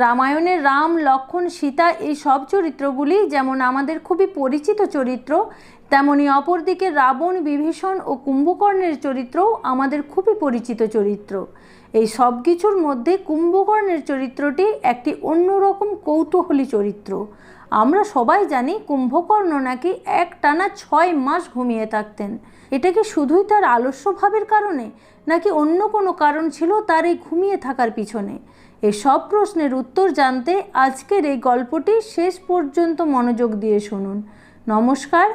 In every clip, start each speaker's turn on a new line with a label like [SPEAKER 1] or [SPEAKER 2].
[SPEAKER 1] রামায়ণের রাম লক্ষণ সীতা এই সব চরিত্রগুলি যেমন আমাদের খুবই পরিচিত চরিত্র তেমনি অপরদিকে রাবণ, বিভীষণ ও কুম্ভকর্ণের চরিত্রও আমাদের খুবই পরিচিত চরিত্র। এই সব কিছুর মধ্যে কুম্ভকর্ণের চরিত্রটি একটি অন্যরকম কৌতূহলী চরিত্র। আমরা সবাই জানি কুম্ভকর্ণ নাকি এক টানা ছয় মাস ঘুমিয়ে থাকতেন। এটা কি শুধুই তার আলস্যভাবের কারণে, নাকি অন্য কোনো কারণ ছিল তার এই ঘুমিয়ে থাকার পিছনে? এই সব প্রশ্নের উত্তর জানতে আজকের এই গল্পটি শেষ পর্যন্ত মনোযোগ দিয়ে শুনুন। নমস্কার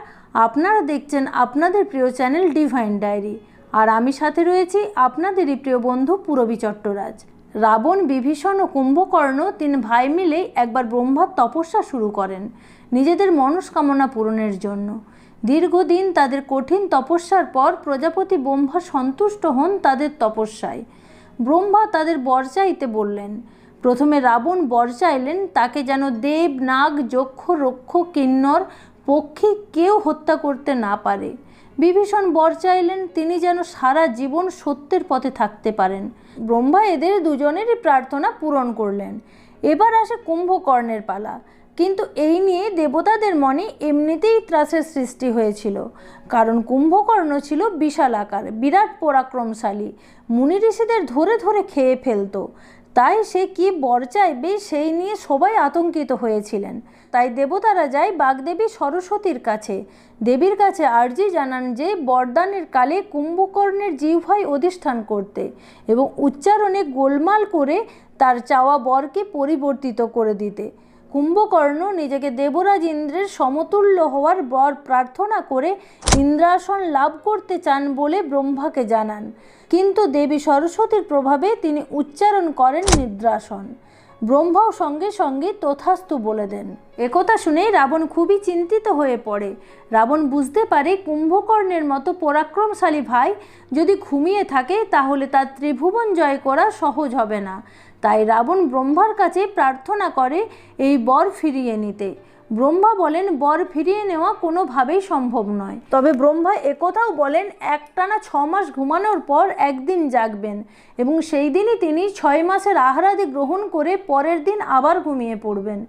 [SPEAKER 1] আপনারা দেখছেন আপনাদের প্রিয় চ্যানেল ডিভাইন ডায়েরি। আর আমি সাথে রয়েছি আপনাদেরই প্রিয় বন্ধু পুরবী চট্টরাজ। রাবণ, বিভীষণ ও কুম্ভকর্ণ তিন ভাই মিলেই একবার ব্রহ্মার তপস্যা শুরু করেন নিজেদের মনস্কামনা পূরণের জন্য। দীর্ঘদিন তাদের কঠিন তপস্যার পর প্রজাপতি ব্রহ্মা সন্তুষ্ট হন তাদের তপস্যায়। ব্রহ্মা তাদের বর চাইতে বললেন, প্রথমে রাবণ বর চাইলেন তাকে যেন দেব, নাগ, যক্ষ, রক্ষ, কিন্নর পক্ষী কেউ হত্যা করতে না পারে। বিভীষণ বর চাইলেন তিনি যেন সারা জীবন সত্যের পথে থাকতে পারেন। ব্রহ্মা এদের দুজনেরই প্রার্থনা পূরণ করলেন। এবার আসে কুম্ভকর্ণের পালা। কিন্তু এই নিয়ে দেবতাদের মনে এমনিতেই ত্রাসের সৃষ্টি হয়েছিল। কারণ কুম্ভকর্ণ ছিল বিশাল আকার, বিরাট পরাক্রমশালী। মুনি ঋষিদের ধরে ধরে খেয়ে ফেলতো। তাই সে কি বর চাইবে সেই নিয়ে সবাই আতঙ্কিত হয়েছিলেন। তাই দেবতারা যায় বাগদেবী সরস্বতীর কাছে। দেবীর কাছে আর্জি জানান যে, বরদানের কালে কুম্ভকর্ণের জিহ্বায় অধিষ্ঠান করতে এবং উচ্চারণে গোলমাল করে তার চাওয়া বরকে পরিবর্তিত করে দিতে। কুম্ভকর্ণ নিজেকে দেবরাজ ইন্দ্রের সমতুল্য হওয়ার বর প্রার্থনা করে ইন্দ্রাসন লাভ করতে চান বলে ব্রহ্মাকে জানান। কিন্তু দেবী সরস্বতীর প্রভাবে তিনি উচ্চারণ করেন নিদ্রাসন। ব্রহ্মাও সঙ্গে সঙ্গে তথাস্তু বলে দেন। একথা শুনেই রাবণ খুবই চিন্তিত হয়ে পড়ে। রাবণ বুঝতে পারে কুম্ভকর্ণের মতো পরাক্রমশালী ভাই যদি ঘুমিয়ে থাকে তাহলে তার ত্রিভুবন জয় করা সহজ হবে না। তাই রাবণ ব্রহ্মার কাছে প্রার্থনা করে এই বর ফিরিয়ে নিতে। ব্রহ্মা বলেন, বর ফিরিয়ে নেওয়া কোনোভাবেই সম্ভব নয়। তবে ব্রহ্মা একথাও বলেন, একটানা ছ মাস ঘুমানোর পর একদিন জাগবেন। এবং সেই দিনই তিনি ছয় মাসের আহারাদি গ্রহণ করে পরের দিন আবার ঘুমিয়ে পড়বেন।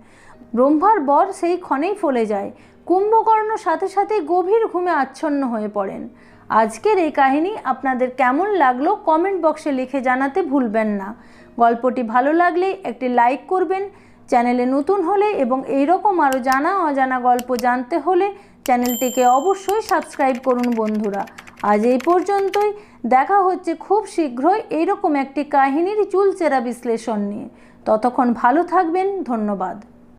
[SPEAKER 1] ব্রহ্মার বর সেই ক্ষণেই ফলে যায়। কুম্ভকর্ণ সাথে সাথে গভীর ঘুমে আচ্ছন্ন হয়ে পড়েন। আজকের এই কাহিনী আপনাদের কেমন লাগল কমেন্ট বক্সে লিখে জানাতে ভুলবেন না। গল্পটি ভালো লাগলে একটি লাইক করবেন, চ্যানেলে নতুন হলে এবং এই রকম আরও জানা অজানা গল্প জানতে হলে চ্যানেলটিকে অবশ্যই সাবস্ক্রাইব করুন বন্ধুরা। আজ এই পর্যন্তই, দেখা হচ্ছে খুব শীঘ্রই এইরকম একটি কাহিনীর চুলচেরা বিশ্লেষণ নিয়ে। ততক্ষণ ভালো থাকবেন, ধন্যবাদ।